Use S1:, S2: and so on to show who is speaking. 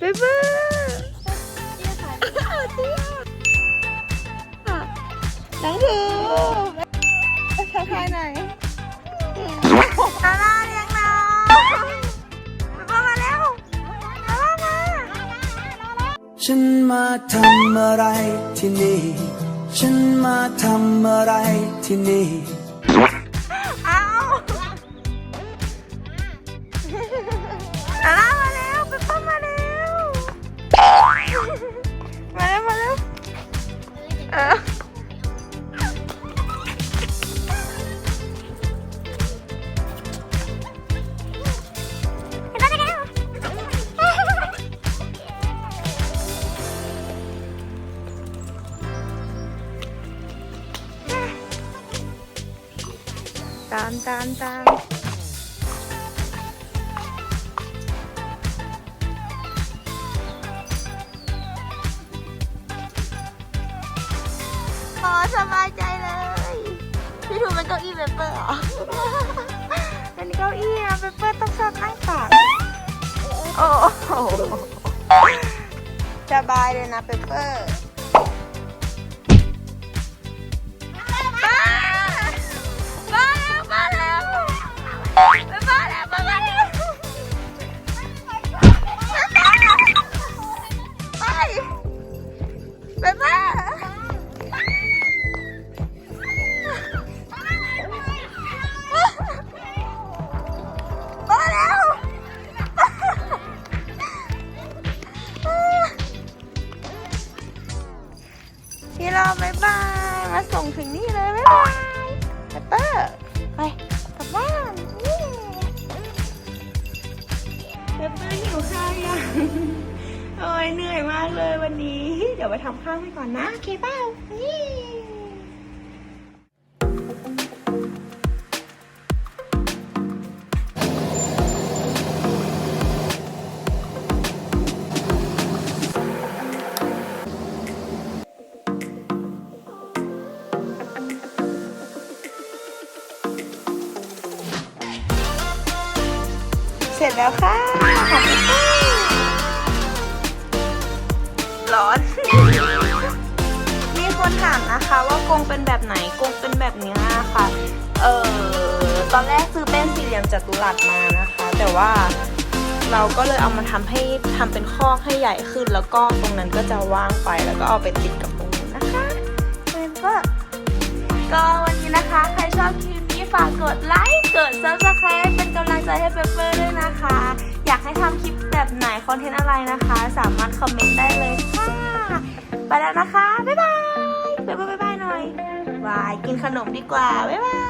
S1: เบเบอร์น้องถูทักทายหน่อยลาล่าเลี้ยงน้องเบเบอร์มาแล้วลาล่ามา
S2: ฉันมาทำอะไรที่นี่ ฉันมาทำอะไรที่นี่
S1: เออตามตามตามพอสบายใจเลย พี่ถูกเป็นเก้าอี้เปเปอร์เหรอ เป็นเก้าอี้นะเปเปอร์ต้องชอบนั่งตักโอ้โหสบายเลยนะเปเปอร์ ถึงนี่เลยบ๊ายบายเปเปอร์ไปกลับบ้านนี่เปเปอร์หิวข้าวยังโอ้ยเหนื่อยมากเลยวันนี้ เดี๋ยวไปทำข้าวให้ก่อนนะ โอเคเปล่า สร็จแล้วค่ะขอบคุณค่ะ ร้อน มีคนถามนะคะว่ากรงเป็นแบบไหนกรงเป็นแบบนี้ค่ะ เออตอนแรกซื้อเป็นสี่เหลี่ยมจัตุรัสมานะคะ แต่ว่าเราก็เลยเอามาทำให้ทำเป็นคอกให้ใหญ่ขึ้น แล้วก็ตรงนั้นก็จะว่างไปแล้วก็เอาไปติดกับตรงนี้นะคะเป็นก็ก็วันนี้นะคะ ใครชอบคลิปนี้ฝากกดไลค์ กด subscribe กำลังใจให้เปเปอร์ด้วยนะคะ อยากให้ทำคลิปแบบไหนคอนเทนต์อะไรนะคะ สามารถคอมเมนต์ได้เลยค่ะ ไปแล้วนะคะ บ๊ายบายเปเปอร์บ๊ายบายหน่อยบายกินขนมดีกว่า บ๊ายบาย